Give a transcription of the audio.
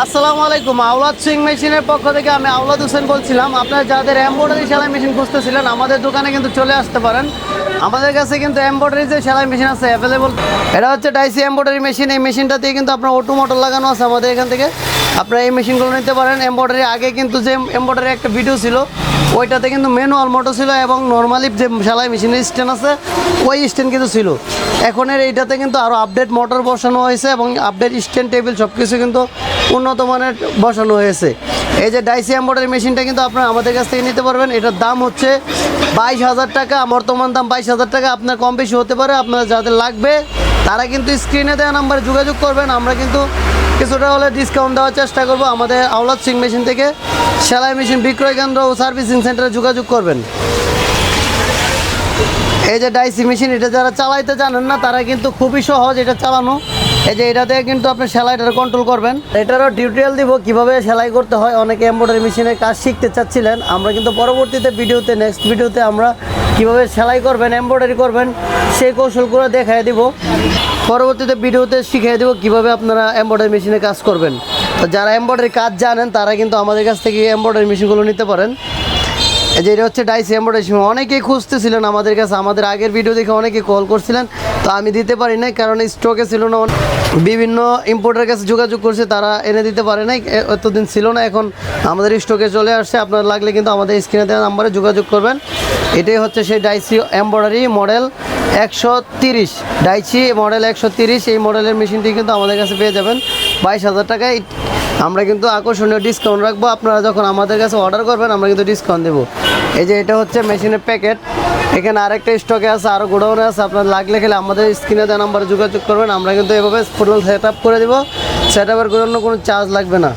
আসসালামু আলাইকুম। আওলাদ সুইং মেশিনের পক্ষ থেকে আমি আওলাদ হোসেন বলছিলাম। আপনারা যাদের এমব্রয়ডারি সেলাই মেশিন খুঁজতেছিলেন, আমাদের দোকানে কিন্তু চলে আসতে পারেন। আমাদের কাছে কিন্তু এমব্রয়ডারি যে সেলাই মেশিন আছে অ্যাভেলেবল এটা হচ্ছে ডাইসি এমব্রয়ডারি মেশিন। এই মেশিনটা কিন্তু আপনার অটো মোটর লাগানো আছে আমাদের এখান থেকে। আপনারা এই মেশিনগুলো নিতে পারেন। এমব্রয়ডারি আগে কিন্তু যে এমব্রয়ডারি একটা ভিডিও ছিল, ওইটাতে কিন্তু ম্যানুয়াল মোটর ছিল এবং নর্মালি যে সেলাই মেশিনের স্ট্যান্ড আছে, ওই স্ট্যান্ড কিন্তু ছিল। এখনের এইটাতে কিন্তু আরও আপডেট মোটর বসানো হয়েছে এবং আপডেট স্ট্যান্ড টেবিল সব কিছু কিন্তু উন্নত মানের বসানো হয়েছে। এই যে ডাইসি এম্বয়ডারি মেশিনটা কিন্তু আপনারা আমাদের কাছ থেকে নিতে পারবেন। এটার দাম হচ্ছে বাইশ হাজার টাকা, বর্তমান দাম বাইশ হাজার টাকা। আপনার কম বেশি হতে পারে আপনার যাদের লাগবে, তারা কিন্তু স্ক্রিনে দেওয়া নাম্বারে যোগাযোগ করবেন। আমরা কিন্তু কিছুটা হলে ডিসকাউন্ট দেওয়ার চেষ্টা করব। আমাদের আওলাদ সিং মেশিন থেকে সেলাই মেশিন বিক্রয় কেন্দ্র ও সার্ভিসিং সেন্টারে যোগাযোগ করবেন। এই যে ডাইসি মেশিন, এটা যারা চালাইতে জানেন না, তারা কিন্তু খুবই সহজ এটা চালানো। এই যে এটাতে কিন্তু আপনি সেলাইটা কন্ট্রোল করবেন। এটারও টিউটোরিয়াল দিব কীভাবে সেলাই করতে হয়। অনেকে এমব্রয়ডারি মেশিনের কাজ শিখতে চাচ্ছিলেন। আমরা কিন্তু পরবর্তীতে ভিডিওতে নেক্সট ভিডিওতে আমরা কীভাবে সেলাই করবেন এমব্রয়ডারি করবেন, সেই কৌশলগুলো দেখাই দিব। পরবর্তীতে ভিডিওতে শিখিয়ে দেবো কীভাবে আপনারা এমব্রয়ডারি মেশিনে কাজ করবেন। তো যারা এমব্রয়ডারি কাজ জানেন, তারা কিন্তু আমাদের কাছ থেকে এমব্রয়ডারি মেশিনগুলো নিতে পারেন। এই যে এটা হচ্ছে ডাইসি এমব্রয়ডারি মেশিন অনেকেই খুঁজতেছিলেন আমাদের কাছে, আমাদের আগের ভিডিও দেখে অনেকে কল করছিলেন, তো আমি দিতে পারি নাই, কারণ স্টকে ছিল না বিভিন্ন ইম্পোর্টের কাছে যোগাযোগ করছে, তারা এনে দিতে পারে নাই এতদিন ছিল না, এখন আমাদের স্টকে চলে আসছে, আপনার লাগলে কিন্তু আমাদের স্ক্রিনে দেওয়া নাম্বারে যোগাযোগ করবেন। এটাই হচ্ছে সেই ডাইসি এমব্রয়ডারি মডেল একশো তিরিশ। ডাইসি মডেল একশো তিরিশ, এই মডেলের মেশিনটি কিন্তু আমাদের কাছে পেয়ে যাবেন, বাইশ হাজার টাকায়। আমরা কিন্তু আকর্ষণীয় ডিসকাউন্ট রাখব। আপনারা যখন আমাদের কাছে অর্ডার করবেন, আমরা কিন্তু ডিসকাউন্ট দেবো। এই যে এটা হচ্ছে মেশিনের প্যাকেট এখানে আরেকটা স্টকে আছে আরও গোডাউনে আছে। আপনার লাগলে খেলে আমাদের স্ক্রিনে দেওয়া নাম্বারে যোগাযোগ করবেন। আমরা কিন্তু এভাবে ফুটবল সেট করে দেবো। সেট আপের জন্য কোনো চার্জ লাগবে না।